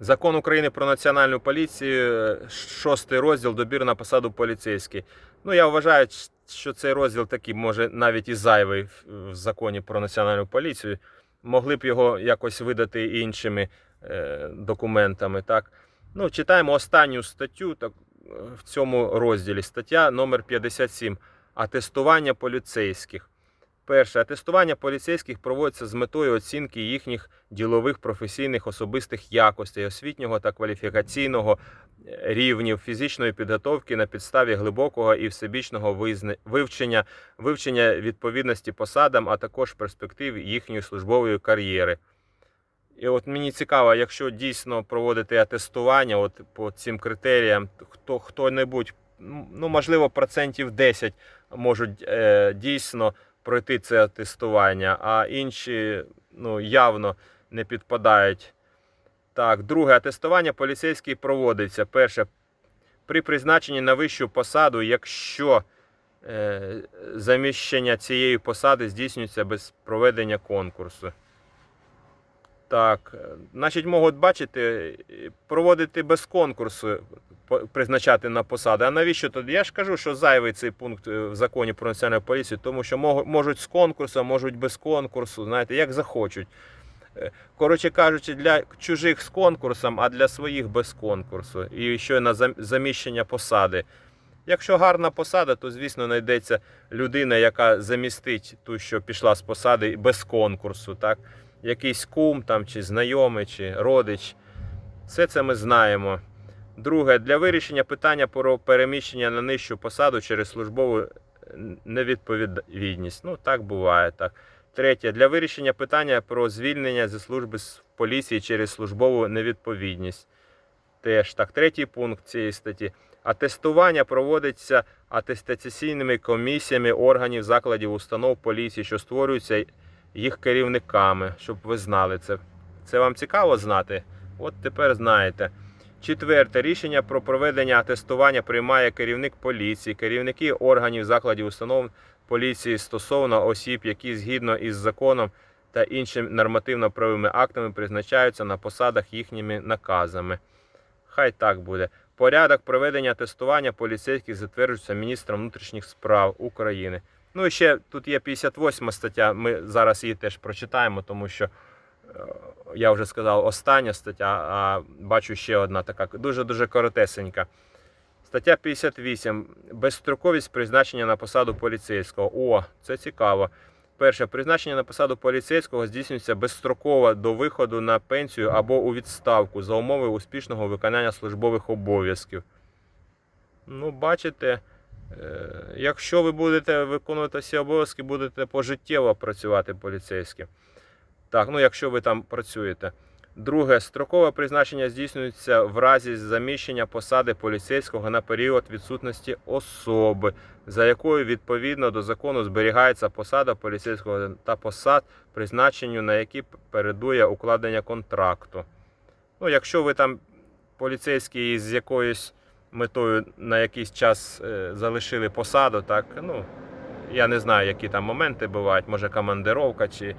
Закон України про національну поліцію, шостий розділ добір на посаду поліцейський. Ну, я вважаю, що цей розділ такий, може, навіть і зайвий в- законі про національну поліцію. Могли б його якось видати іншими е, документами. Так? Ну, читаємо останню статтю так, в цьому розділі. Стаття номер 57. Атестування поліцейських. Перше, атестування поліцейських проводиться з метою оцінки їхніх ділових, професійних, особистих якостей, освітнього та кваліфікаційного е, рівнів, фізичної підготовки на підставі глибокого і всебічного вивчення, вивчення відповідності посадам, а також перспектив їхньої службової кар'єри. І от мені цікаво, якщо дійсно проводити атестування от по цим критеріям, хто хто-небудь, ну можливо, процентів 10 можуть е, дійсно пройти це тестування, а інші ну, явно не підпадають. Так, друге, тестування поліцейський проводиться. Перше, при призначенні на вищу посаду, якщо е, заміщення цієї посади здійснюється без проведення конкурсу. Так, е, значить, можуть бачити, е, проводити без конкурсу, призначати на посади. А навіщо тоді? Я ж кажу, що зайвий цей пункт е, в законі про національну поліцію, тому що можуть з конкурсу, можуть без конкурсу, знаєте, як захочуть. Коротше кажучи, для чужих з конкурсом, а для своїх без конкурсу. І ще на заміщення посади. Якщо гарна посада, то звісно знайдеться людина, яка замістить ту, що пішла з посади без конкурсу. Так? Якийсь кум там, чи знайомий, чи родич. Все це ми знаємо. Друге, для вирішення питання про переміщення на нижчу посаду через службову е, невідповідність. Ну, так буває. так. Третє, для вирішення питання про звільнення зі служби з поліції через службову невідповідність. Теж так, третій пункт цієї статті. Атестування проводиться атестаційними комісіями органів закладів установ поліції, що створюються їх керівниками, щоб ви знали це. Це вам цікаво знати? От тепер знаєте. Четверте, рішення про проведення атестування приймає керівник поліції, керівники органів закладів установ поліції стосовно осіб, які згідно із законом та іншими нормативно-правовими актами призначаються на посадах їхніми наказами. Хай так буде. Порядок проведення тестування поліцейських затверджується міністром внутрішніх справ України. Ну і ще тут є 58 стаття. Ми зараз її теж прочитаємо, тому що е, я вже сказав остання стаття, а бачу ще одна така дуже дуже коротесенька. Стаття 58. Безстроковість призначення на посаду поліцейського. О, це цікаво. Перше, призначення на посаду поліцейського здійснюється безстроково до виходу на пенсію або у відставку за умови успішного виконання службових обов'язків. Ну, бачите, якщо ви будете виконувати всі обов'язки, будете пожиттєво працювати поліцейським. Так, ну якщо ви там працюєте. Друге, строкове призначення здійснюється в разі заміщення посади поліцейського на період відсутності особи, за якою відповідно до закону зберігається посада поліцейського та посад, призначенню на які передує укладення контракту. Ну, якщо ви там поліцейський з якоюсь метою на якийсь час е, залишили посаду, так, ну, я не знаю, які там моменти бувають, може командировка чи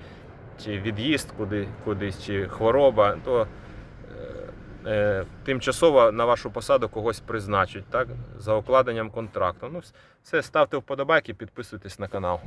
чи від'їзд куди, кудись, чи хвороба, то е, е, тимчасово на вашу посаду когось призначать так, за укладенням контракту. Ну, все, ставте вподобайки, підписуйтесь на канал.